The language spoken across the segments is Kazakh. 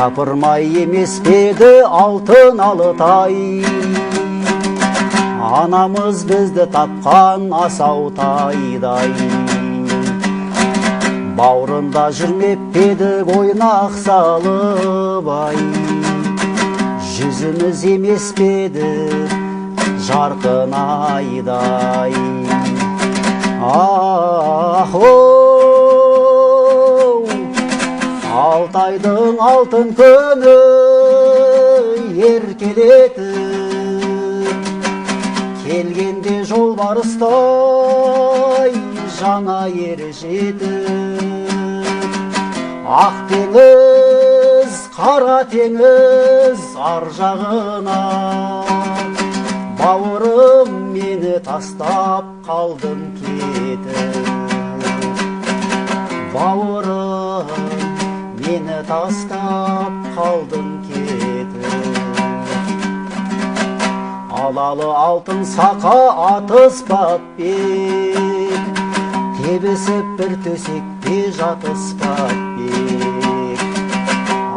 япырмай емес педі алтын алытай анамыз бізді тапқан асаутайдай бауырында жүрмеп педі ойнақ салып ай жүзіміз емес педі жарқын айдай ах алтайдың алтын күні еркелетіп келгенде жолбарыстай жаңа ер жетіп ақ теңіз қара теңіз ар жағына бауырым мені тастап қалдым кетіп. Бауырым мені тастап қалдым кетіп алалы алтын сақа атыспаппен тебісіп бір төсекте жатыспаппен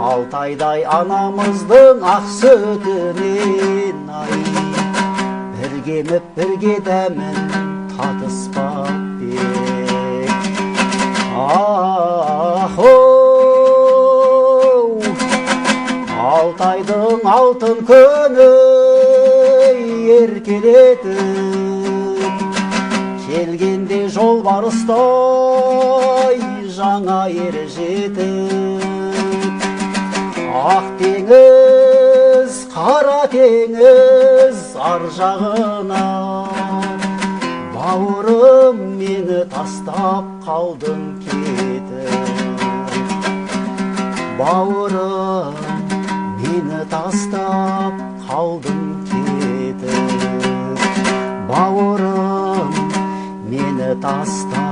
алтайдай анамыздың ақ сүтінен ай бірге еміп бірге дәмін татыспаппен алтайдың алтын күні еркелетіп келгенде жолбарыстай жаңа ер жетіп. Ақ теңіз қара теңіз ар жағына бауырым мені тастап қалдың кетіп. Бауырым тастап қалдың кетіп бауырым мені тастап